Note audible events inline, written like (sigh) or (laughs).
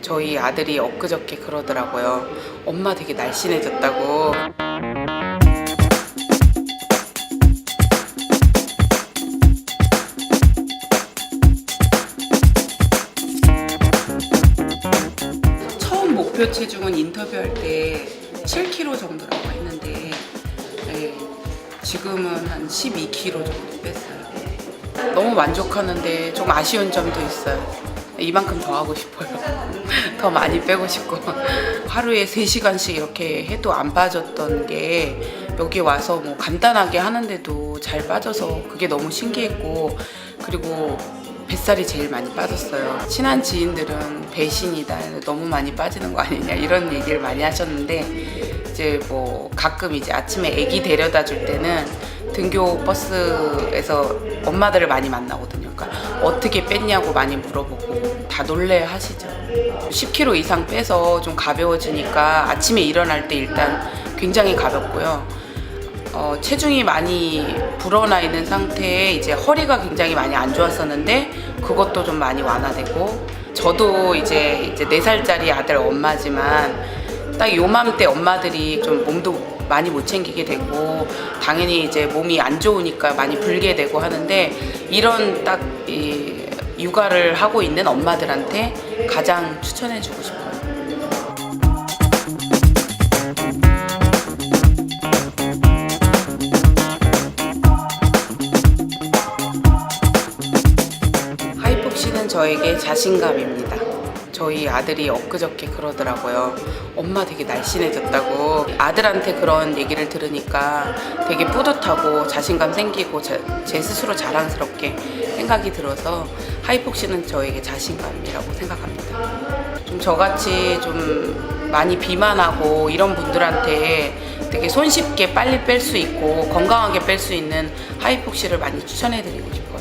저희 아들이 엊그저께 그러더라고요. 엄마 되게 날씬해졌다고. 처음 목표 체중은 인터뷰할 때 7kg 정도라고 했는데 네, 지금은 한 12kg 정도 뺐어요. 너무 만족하는데 좀 아쉬운 점도 있어요. 이만큼 더 하고 싶어요. (laughs) 더 많이 빼고 싶고 (laughs) 하루에 3시간씩 이렇게 해도 안 빠졌던 게 여기 와서 뭐 간단하게 하는데도 잘 빠져서 그게 너무 신기했고 그리고 뱃살이 제일 많이 빠졌어요. 친한 지인들은 배신이다. 너무 많이 빠지는 거 아니냐 이런 얘기를 많이 하셨는데 이제 뭐 가끔 이제 아침에 아기 데려다 줄 때는 등교 버스에서 엄마들을 많이 만나거든요. 그러니까 어떻게 뺐냐고 많이 물어보고 다 놀래 하시죠. 10kg 이상 빼서 좀 가벼워지니까 아침에 일어날 때 일단 굉장히 가볍고요. 어, 체중이 많이 불어나 있는 상태에 이제 허리가 굉장히 많이 안 좋았었는데 그것도 좀 많이 완화되고 저도 이제 이제 4살짜리 아들 엄마지만 딱 요맘때 엄마들이 좀 몸도 많이 못 챙기게 되고 당연히 이제 몸이 안 좋으니까 많이 불게 되고 하는데 이런 딱 이 육아를 하고 있는 엄마들한테 가장 추천해 주고 싶어요. 하이폭시는 저에게 자신감입니다. 저희 아들이 엊그저께 그러더라고요. 엄마 되게 날씬해졌다고. 아들한테 그런 얘기를 들으니까 되게 뿌듯하고 자신감 생기고 제, 제 스스로 자랑스럽게 생각이 들어서 하이폭시는 저에게 자신감이라고 생각합니다. 좀 저같이 좀 많이 비만하고 이런 분들한테 되게 손쉽게 빨리 뺄 수 있고 건강하게 뺄 수 있는 하이폭시를 많이 추천해 드리고 싶어요.